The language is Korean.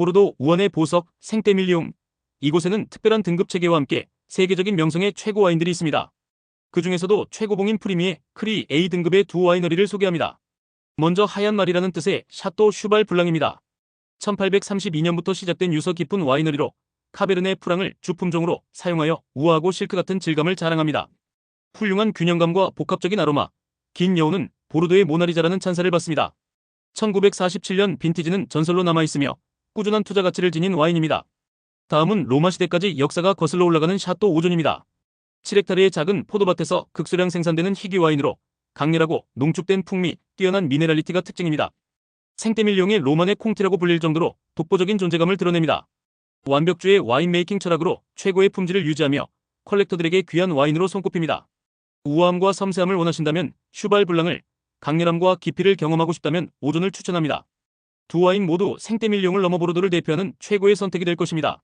모르도 우한의 보석, 생떼밀리움. 이곳에는 특별한 등급 체계와 함께 세계적인 명성의 최고 와인들이 있습니다. 그 중에서도 최고봉인 프리미의 크리 A 등급의 두 와이너리를 소개합니다. 먼저 하얀 말이라는 뜻의 샤또 슈발 블랑입니다. 1832년부터 시작된 유서 깊은 와이너리로 카베르네 프랑을 주품종으로 사용하여 우아하고 실크 같은 질감을 자랑합니다. 훌륭한 균형감과 복합적인 아로마, 긴 여우는 보르도의 모나리자라는 찬사를 받습니다. 1947년 빈티지는 전설로 남아있으며 꾸준한 투자 가치를 지닌 와인입니다. 다음은 로마 시대까지 역사가 거슬러 올라가는 샤또 오존입니다. 7헥타르의 작은 포도밭에서 극소량 생산되는 희귀 와인으로 강렬하고 농축된 풍미, 뛰어난 미네랄리티가 특징입니다. 생떼밀용의 로만의 콩티라고 불릴 정도로 독보적인 존재감을 드러냅니다. 완벽주의 와인 메이킹 철학으로 최고의 품질을 유지하며 컬렉터들에게 귀한 와인으로 손꼽힙니다. 우아함과 섬세함을 원하신다면 슈발 블랑을, 강렬함과 깊이를 경험하고 싶다면 오존을 추천합니다. 두 와인 모두 생떼밀용을 넘어 보르도를 대표하는 최고의 선택이 될 것입니다.